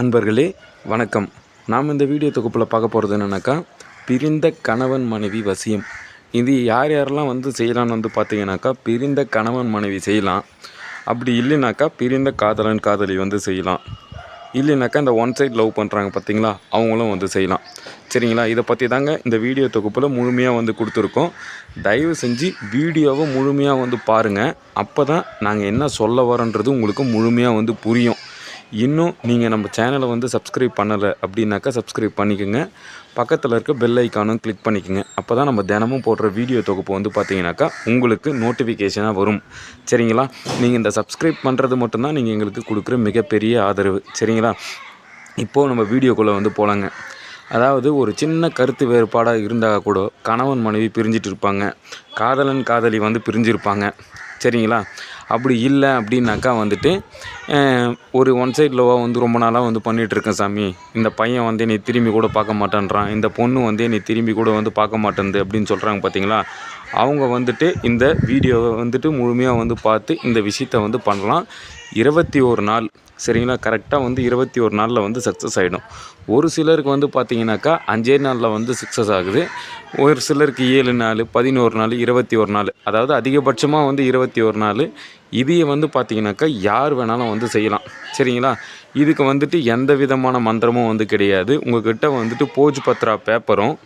அன்பர்களே வணக்கம். நாம் இந்த வீடியோ தொகுப்பில் பார்க்க போகிறது என்னென்னாக்கா பிரிந்த கணவன் மனைவி வசியம். இது யார் யாரெல்லாம் வந்து செய்யலாம்னு வந்து பார்த்தீங்கன்னாக்கா பிரிந்த கணவன் மனைவி செய்யலாம். அப்படி இல்லைனாக்கா பிரிந்த காதலன் காதலி வந்து செய்யலாம். இல்லைனாக்கா இந்த ஒன் சைட் லவ் பண்ணுறாங்க பார்த்தீங்களா அவங்களும் வந்து செய்யலாம். சரிங்களா? இதை பற்றி தாங்க இந்த வீடியோ தொகுப்பில் முழுமையாக வந்து கொடுத்துருக்கோம். தயவு செஞ்சு வீடியோவை முழுமையாக வந்து பாருங்கள் அப்போ தான் நாங்கள் என்ன சொல்ல வரோன்றது உங்களுக்கு முழுமையாக வந்து புரியும். இன்னும் நீங்கள் நம்ம சேனலை வந்து சப்ஸ்கிரைப் பண்ணலை அப்படின்னாக்கா சப்ஸ்கிரைப் பண்ணிக்கோங்க. பக்கத்தில் இருக்க பெல் ஐக்கானும் கிளிக் பண்ணிக்கோங்க. அப்போ தான் நம்ம தினமும் போடுற வீடியோ தொகுப்பு வந்து பார்த்தீங்கன்னாக்கா உங்களுக்கு நோட்டிஃபிகேஷனாக வரும். சரிங்களா? நீங்கள் இந்த சப்ஸ்கிரைப் பண்ணுறது மட்டும்தான் நீங்கள் எங்களுக்கு கொடுக்குற மிகப்பெரிய ஆதரவு. சரிங்களா? இப்போது நம்ம வீடியோக்குள்ளே வந்து போகலாங்க அதாவது ஒரு சின்ன கருத்து வேறுபாடாக இருந்தால் கூட கணவன் மனைவி பிரிஞ்சிட்டு இருப்பாங்க. காதலன் காதலி வந்து பிரிஞ்சிருப்பாங்க. சரிங்களா? அப்படி இல்லை அப்படின்னாக்கா வந்துட்டு ஒரு ஒன் சைட் லோவாக வந்து ரொம்ப நாளாக வந்து பண்ணிகிட்ருக்கேன் சாமி. இந்த பையன் வந்து என்னை திரும்பி கூட பார்க்க மாட்டேன்றான். இந்த பொண்ணு வந்து என்னை திரும்பி கூட வந்து பார்க்க மாட்டேன்து அப்படின்னு சொல்கிறாங்க பார்த்தீங்களா அவங்க வந்துட்டு இந்த வீடியோவை வந்துட்டு முழுமையாக வந்து பார்த்து இந்த விஷயத்த வந்து பண்ணலாம். இருபத்தி ஒரு நாள் சரிங்களா? கரெக்டாக வந்து இருபத்தி ஒரு நாளில் வந்து சக்ஸஸ் ஆகிடும் ஒரு சிலருக்கு வந்து பார்த்தீங்கன்னாக்கா அஞ்சே நாளில் வந்து சக்ஸஸ் ஆகுது. ஒரு சிலருக்கு ஏழு நாள் பதினோரு நாள் இருபத்தி ஒரு நாள். அதாவது அதிகபட்சமாக வந்து இருபத்தி ஒரு நாள். இதையே வந்து பார்த்திங்கனாக்கா யார் வேணாலும் வந்து செய்யலாம். சரிங்களா? இதுக்கு வந்துட்டு எந்த விதமான மந்திரமும் வந்து கிடையாது. உங்கள்கிட்ட வந்துட்டு போஜ் பத்ரா பேப்பரும்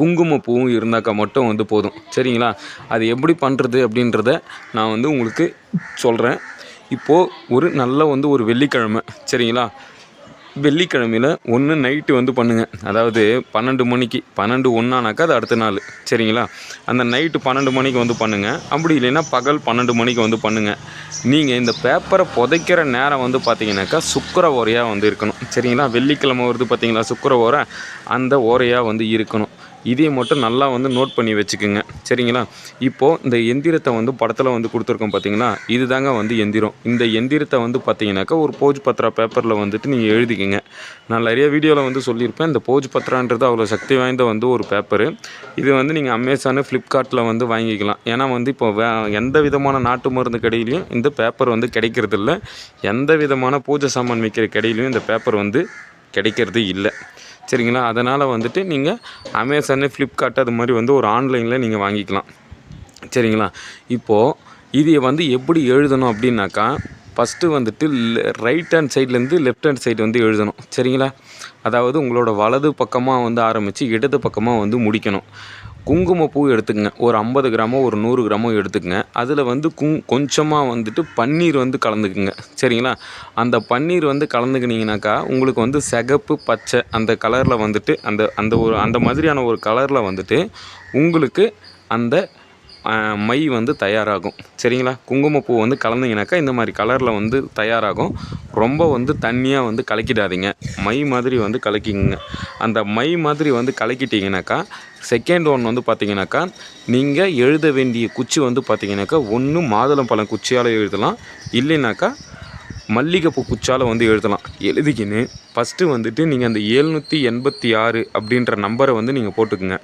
குங்குமப்பூவும் இருந்தாக்கா மட்டும் வந்து போதும். சரிங்களா? அது எப்படி பண்ணுறது அப்படின்றத நான் வந்து உங்களுக்கு சொல்கிறேன் இப்போது ஒரு நல்ல வந்து ஒரு வெள்ளிக்கிழமை சரிங்களா? வெள்ளிக்கிழமையில் ஒன்று நைட்டு வந்து பண்ணுங்கள் அதாவது பன்னெண்டு மணிக்கு பன்னெண்டு ஒன்றானாக்கா அது அடுத்த நாள் சரிங்களா? அந்த நைட்டு பன்னெண்டு மணிக்கு வந்து பண்ணுங்கள் அப்படி இல்லைன்னா பகல் பன்னெண்டு மணிக்கு வந்து பண்ணுங்கள் நீங்கள் இந்த பேப்பரை புதைக்கிற நேரம் வந்து பார்த்தீங்கன்னாக்கா சுக்கர ஓரையாக வந்து இருக்கணும். சரிங்களா? வெள்ளிக்கிழமை வருது பார்த்தீங்களா சுக்கர ஓரை அந்த ஓரையாக வந்து இருக்கணும். இதையை மட்டும் நல்லா வந்து நோட் பண்ணி வச்சுக்கோங்க. சரிங்களா? இப்போது இந்த எந்திரத்தை வந்து படத்தில் வந்து கொடுத்துருக்கோம் பார்த்தீங்களா இது தாங்க வந்து எந்திரம். இந்த எந்திரத்தை வந்து பார்த்தீங்கன்னாக்கா ஒரு போஜ் பத்திரா பேப்பரில் வந்துட்டு நீங்கள் எழுதிக்கிங்க. நான் நிறைய வீடியோவில் வந்து சொல்லியிருப்பேன். இந்த போஜ் பத்திரான்றது அவ்வளோ சக்தி வாய்ந்த வந்து ஒரு பேப்பரு இது வந்து நீங்கள் அமேசானு ஃப்ளிப்கார்ட்டில் வந்து வாங்கிக்கலாம். ஏன்னா வந்து இப்போ வே எந்த விதமான நாட்டு மருந்து கடையிலையும் இந்த பேப்பர் வந்து கிடைக்கிறதில்ல. எந்த விதமான பூஜை சாமான் வைக்கிற கடையிலையும் இந்த பேப்பர் வந்து கிடைக்கிறது இல்லை. சரிங்களா? அதனால் வந்துட்டு நீங்கள் அமேசானு ஃப்ளிப்கார்ட் அது மாதிரி வந்து ஒரு ஆன்லைனில் நீங்கள் வாங்கிக்கலாம். சரிங்களா? இப்போது இதை வந்து எப்படி எழுதணும் அப்படின்னாக்கா ஃபஸ்ட்டு வந்துட்டு ரைட் ஹேண்ட் சைட்லேருந்து லெஃப்ட் ஹேண்ட் சைடு வந்து எழுதணும். சரிங்களா? அதாவது உங்களோட வலது பக்கமாக வந்து ஆரம்பித்து இடது பக்கமாக வந்து முடிக்கணும். குங்குமப்பூ எடுத்துக்கங்க. ஒரு ஐம்பது கிராமோ ஒரு நூறு கிராமோ எடுத்துக்கங்க. அதில் வந்து குங் கொஞ்சமாக வந்துட்டு பன்னீர் வந்து கலந்துக்குங்க. சரிங்களா? அந்த பன்னீர் வந்து கலந்துக்கினீங்கனாக்கா உங்களுக்கு வந்து சிகப்பு பச்சை அந்த கலரில் வந்துட்டு அந்த அந்த ஒரு அந்த மாதிரியான ஒரு கலரில் வந்துட்டு உங்களுக்கு அந்த மை வந்து தயாராகும். சரிங்களா? குங்குமப்பூ வந்து கலந்திங்கனாக்கா இந்த மாதிரி கலரில் வந்து தயாராகும். ரொம்ப வந்து தண்ணியாக வந்து கலக்கிடாதீங்க. மை மாதிரி வந்து கலக்கிங்க அந்த மை மாதிரி வந்து கலக்கிட்டிங்கனாக்கா செகண்ட் ஒன் வந்து பார்த்தீங்கன்னாக்கா நீங்கள் எழுத வேண்டிய குச்சி வந்து பார்த்தீங்கன்னாக்கா ஒன்று மாதுளம் பழம் குச்சியால் எழுதலாம். இல்லைனாக்கா மல்லிகைப்பூ குச்சால் வந்து எழுதலாம். எழுதிக்கின்னு ஃபஸ்ட்டு வந்துட்டு நீங்கள் அந்த ஏழ்நூற்றி எண்பத்தி ஆறு அப்படின்ற நம்பரை வந்து நீங்கள் போட்டுக்குங்க.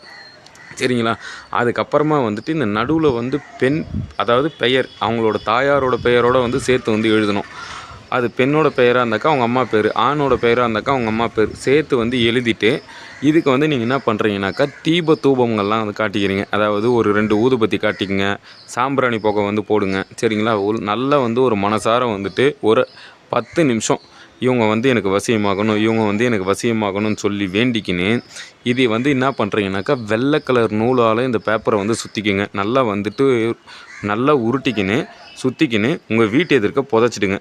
சரிங்களா? அதுக்கப்புறமா வந்துட்டு இந்த நடுவில் வந்து பெண் அதாவது பெயர் அவங்களோட தாயாரோட பெயரோடு வந்து சேர்த்து வந்து எழுதணும். அது பெண்ணோட பெயராக இருந்தாக்கா அவங்க அம்மா பேர் ஆணோட பெயராக இருந்தாக்கா அவங்க அம்மா பேர் சேர்த்து வந்து எழுதிட்டு இதுக்கு வந்து நீங்கள் என்ன பண்ணுறீங்கனாக்கா தீப தூபங்கள்லாம் வந்து காட்டிக்கிறீங்க. அதாவது ஒரு ரெண்டு ஊதுபத்தி காட்டிக்கங்க சாம்பிராணி புகை வந்து போடுங்க சரிங்களா? ஒரு நல்ல வந்து ஒரு மனசார வந்துட்டு ஒரு பத்து நிமிஷம் இவங்க வந்து எனக்கு வசியமாகணும் இவங்க வந்து எனக்கு வசியமாகணும்னு சொல்லி வேண்டிக்கின்னு. இதை வந்து என்ன பண்ணுறீங்கனாக்கா வெள்ளை கலர் நூலால் இந்த பேப்பரை வந்து சுற்றிக்கிங்க நல்லா வந்துட்டு நல்லா உருட்டிக்கின்னு சுற்றிக்கின்னு உங்கள் வீட்டு எதிர்க்க புதைச்சிடுங்க.